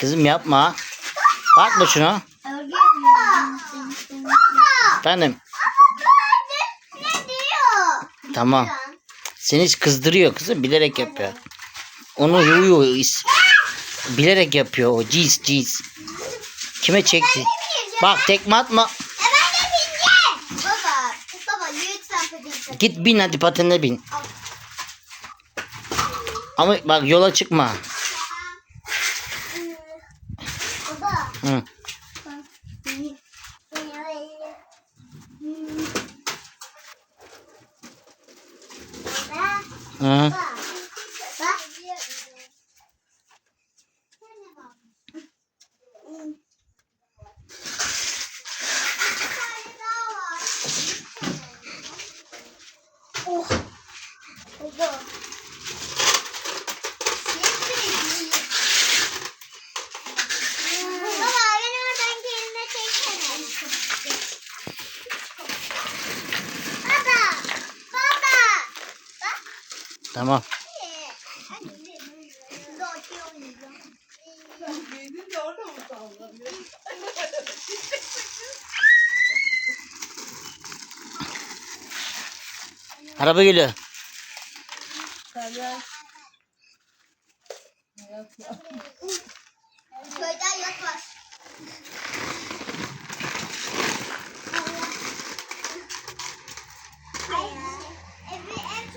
Kızım yapma. Bakma yapıyorum. Efendim. Tamam. Seni kızdırıyor kızım. Bilerek yapıyor. Onu huyu is- bilerek yapıyor o. Cins cins. Kime çekti? Bak tekme atma. Git bin hadi patenle bin. Ama bak yola çıkma. Baba. Hı. Hı. Oh. Baba. Baba. Baba. Tamam. Araba geliyor. Yaklaş.